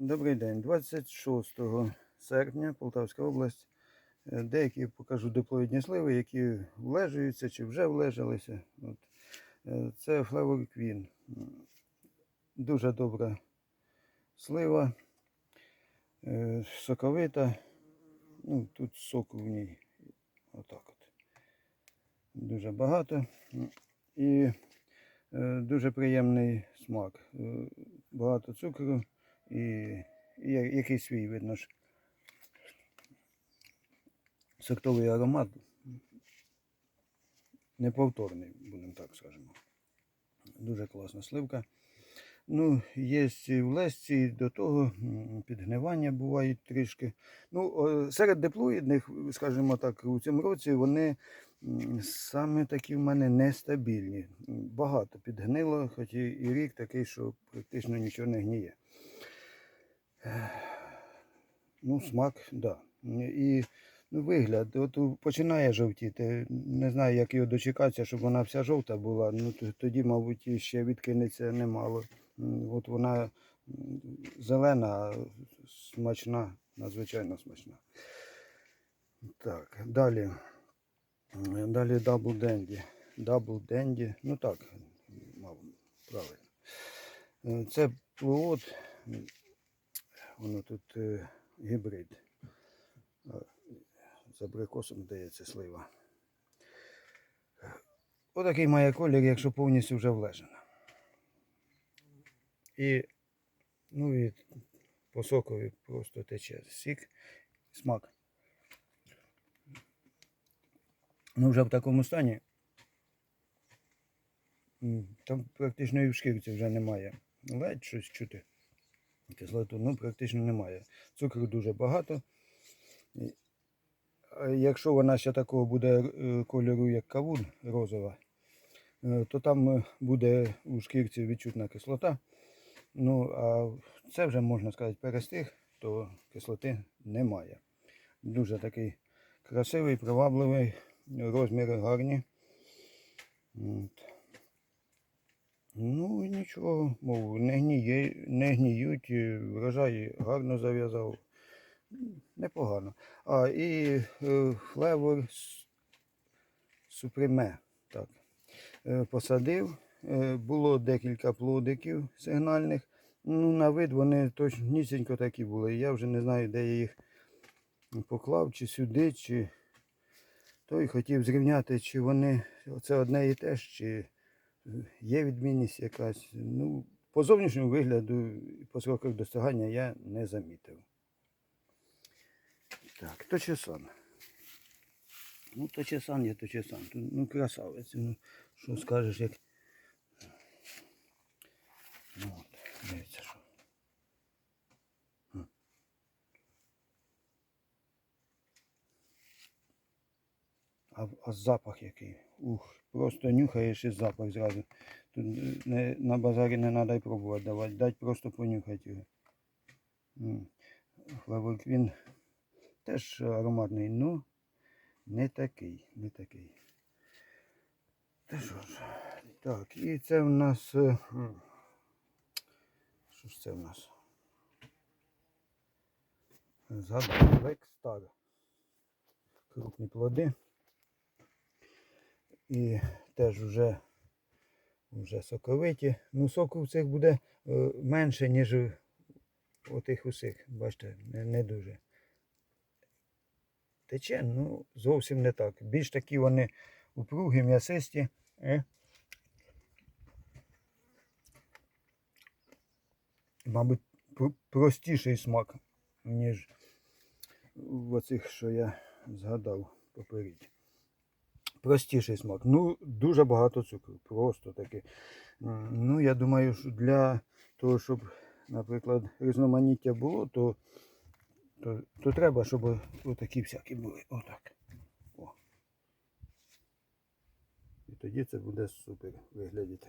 Добрий день. 26 серпня Полтавська область. Е, Деякі покажу диплоїдні сливи, які влежуються чи вже влежалися. От. Е, Це Queen. Дуже добра слива, е, соковита. Ну, тут соку в ній. Отак от. Дуже багато. І дуже приємний смак. Багато цукру і, і я- якийсь свій видно ж. Сортовий аромат неповторний, будемо так скажемо. Дуже класна сливка. Ну, є в лесці до того підгнивання бувають трішки. Ну, серед диплоїдних, скажімо так, у цьому році вони саме такі в мене нестабільні. Багато підгнило, хоч і рік такий, що практично нічого не гніє. Ну, смак, так. Да. І ну, вигляд, от починає жовтіти. Не знаю, як його дочекатися, щоб вона вся жовта була. Ну, тоді, мабуть, ще відкинеться немало. От вона зелена, смачна, надзвичайно смачна. Так, далі. Далі Double Dandy. Double Dandy. Ну так, мав, правильно. Е, Це плод. Воно тут е, гібрид. З абрикосом здається слива. Отакий має колір, якщо повністю вже влежена. І, ну і по сокові просто тече сік, смак. Ну, вже в такому стані. Там практично і в шкірці вже немає. Ледь щось чути. Кислоту, ну, практично немає. Цукру дуже багато. Якщо вона ще такого буде е, кольору, як кавун розова, е, то там е, буде у шкірці відчутна кислота. Ну, а це вже можна сказати перестиг, то кислоти немає. Дуже такий красивий, привабливий, розміри гарні. От. Ну нічого, мов, не, гніє, не гніють, врожай гарно зав'язав. Непогано. А і е, флевор суприме. Так. Е, посадив. Е, було декілька плодиків сигнальних. Ну, на вид вони точнісінько такі були. Я вже не знаю, де я їх поклав, чи сюди, чи той хотів зрівняти, чи вони це одне і те ж, чи є відмінність якась. Ну, по зовнішньому вигляду, по сроках достигання я не замітив. Так, то чесан. Ну, точесан є, точесан. Ну, красавець. Ну, що скажеш, як. Ну, от, дивіться, що. М. А, а запах який? Ух, просто нюхаєш і запах зразу. Тут не, на базарі не треба й пробувати давати, дать просто понюхати його. М. Флавоквін теж ароматний, ну не такий, не такий. Та що. Так, і це в нас. е, Що ж це в нас? Згадав, Лекстар. Крупні плоди. І теж вже, вже соковиті. Ну, соку в цих буде е, менше, ніж у тих усіх. Бачите, не, не дуже. Тече, ну, зовсім не так. Більш такі вони упругі, м'ясисті. Е? Мабуть, простіший смак, ніж в оцих, що я згадав попередь. Простіший смак. Ну, дуже багато цукру. Просто таки. Ну, я думаю, що для того, щоб, наприклад, різноманіття було, то, то, то треба, щоб отакі всякі були. Отак. О. І тоді це буде супер виглядіти.